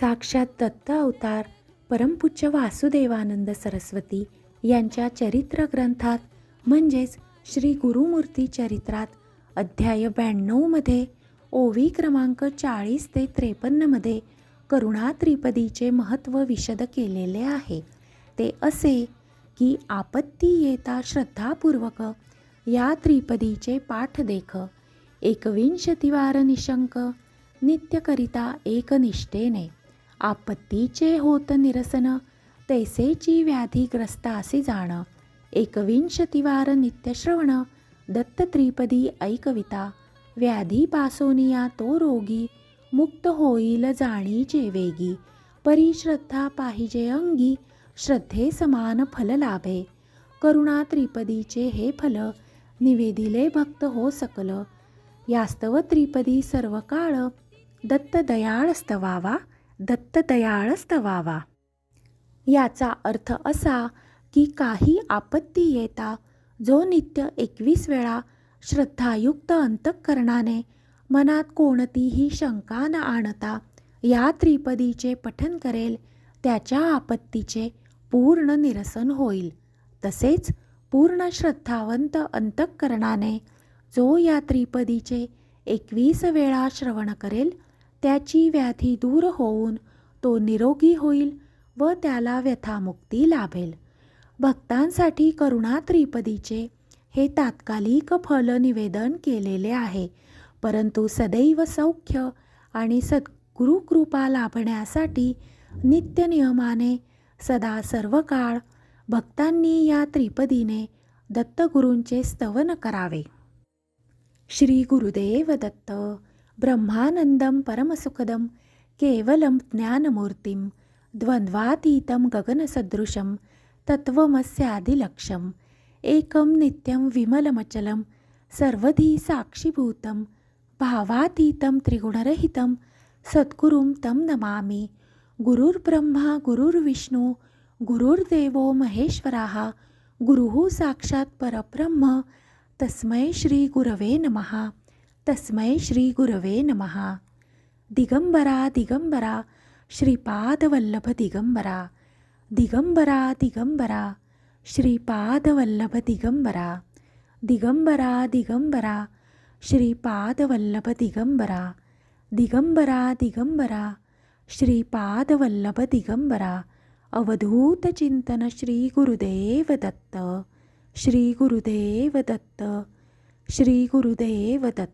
साक्षात दत्त अवतार परमपूज्य वासुदेवानंद सरस्वती यांच्या चरित्र ग्रंथात म्हणजेच श्री गुरुमूर्ती चरित्रात अध्याय ब्याण्णवमध्ये ओवी क्रमांक चाळीस ते त्रेपन्नमध्ये करुणा त्रिपदीचे महत्त्व विशद केलेले आहे. ते असे की आपत्ती येता श्रद्धापूर्वक या त्रिपदीचे पाठ देख एकविंशतिवार निशंक नित्यकरिता एकनिष्ठेने. आपत्तीचे होत निरसन तैसेची व्याधीग्रस्तासी जाण एकविंशतिवार नित्यश्रवण दत्त त्रिपदी ऐकविता व्याधीपासोनिया तो रोगी मुक्त होईल जाणीचे वेगी परी श्रद्धा पाहिजे अंगी श्रद्धे समान फल लाभे करुणा त्रिपदीचे हे फल निवेदिले भक्त हो सकल यास्तव त्रिपदी सर्व काळ दत्त दयाळ स्तवावा दत्त दयाळ याचा अर्थ असा की काही आपत्ती येता जो नित्य एकवीस वेळा श्रद्धायुक्त अंतःकरणाने मनात कोणतीही शंका न आणता या त्रिपदीचे पठन करेल त्याच्या आपत्तीचे पूर्ण निरसन होईल. तसेच पूर्ण श्रद्धावंत अंतःकरणाने जो या त्रिपदीचे एकवीस वेळा श्रवण करेल त्याची व्याधी दूर होऊन तो निरोगी होईल व त्याला व्यथामुक्ती लाभेल. भक्तांसाठी करुणा त्रिपदीचे हे तात्कालिक फल निवेदन केलेले आहे. परंतु सदैव सौख्य आणि सद्गुरुकृपा लाभण्यासाठी नित्य नियमाने सदा सर्व काळ भक्तांनी या त्रिपदीने दत्तगुरूंचे स्तवन करावे. श्री गुरुदेव दत्त ब्रह्मानंदं परमसुखदं केवलं ज्ञानमूर्तिं द्वन्द्वातीतं गगनसदृशं तत्त्वमस्यादिलक्ष्यम्। एकं नित्यं विमलमचलं सर्वधी साक्षीभूतं भावातीतं त्रिगुणरहितं सद्गुरुं तं नमामि। गुरुर्ब्रह्मा गुरुर्विष्णू गुरुर्देवो महेश्वराः गुरुः साक्षात् परब्रह्म। तस्मै श्रीगुरवे नमः। तस्मै श्री गुरवे नमः। दिगंबरा दिगंबरा श्रीपादवल्लभ दिगंबरा। दिगंबरा दिगंबरा श्रीपादवल्लभ दिगंबरा। दिगंबरा दिगंबरा श्रीपादवल्लभ दिगंबरा। दिगंबरा दिगंबरा श्रीपादवल्लभ दिगंबरा। अवधूत चिंतन श्री गुरुदेव दत्त। श्री गुरुदेव दत्त। श्री गुरुदेव दत्त।